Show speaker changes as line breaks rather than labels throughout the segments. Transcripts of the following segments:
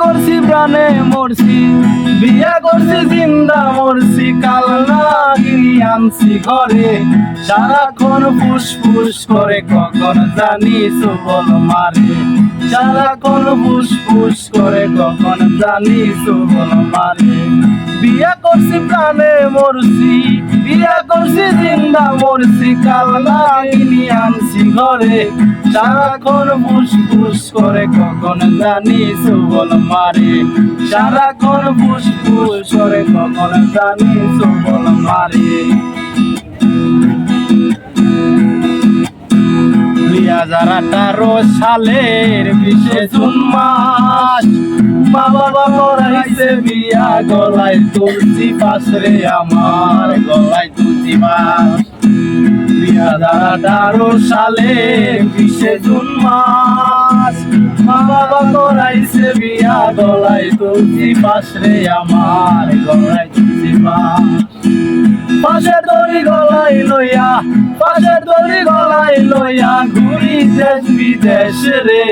করছি, প্রাণে মরছি। বিয়া করছি, জিন্দা মরছি, কাল নাগিনি আনছি ঘরে। সারাক্ষণ ফুস ফুস করে কখন জানি সুবল মারে। সারাক্ষণ ফুস ফুস করে কখন জানি সুবল মারে। বিয়া করছি, প্রাণে মরছি, বিয়া করছি জিন্দা মরছি, কাল নাগিনি আনছি ঘরে। সারাক্ষণ ফুস ফুস করে কখন জানি সুবল মারে। সারাক্ষণ ফুস ফুস করে কখন জানি সুবল মারে। দুই হাজার আঠারো সালের বিশে জুন মাস বাবা করাইছে বিয়া, গলায় তুলসী পাশরে আমার, গলায় তুলসী পাশ। আঠারো সালে বিশে জুন মাস। মা বাবা করাইছে বিয়া, গলায় তুলসী পাশরে আমার, গলায় তুলসী পাশ। পাশে দড়ি গলায় লইয়া, পাশে দড়ি গলায় লইয়া ঘুরি দেশ বিদেশ রে।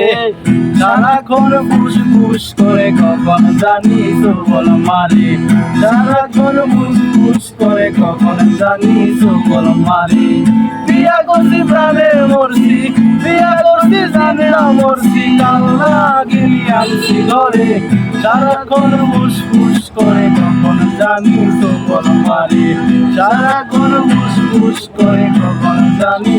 সারাক্ষণ ফুস ফুস করে কখন জানি সুবল মারে? সারাক্ষণ ফুস ফুস করে কখন জানি সুবল মারে? বিয়া করছি প্রাণে মরছি বিয়া করছি জানি না মরছি, কাল লাগিনি আনছি ঘরে। সারাক্ষণ ফুস ফুস করে কখন জানি সুবল মারে? সারাক্ষণ ফুস ফুস করে কখন জানি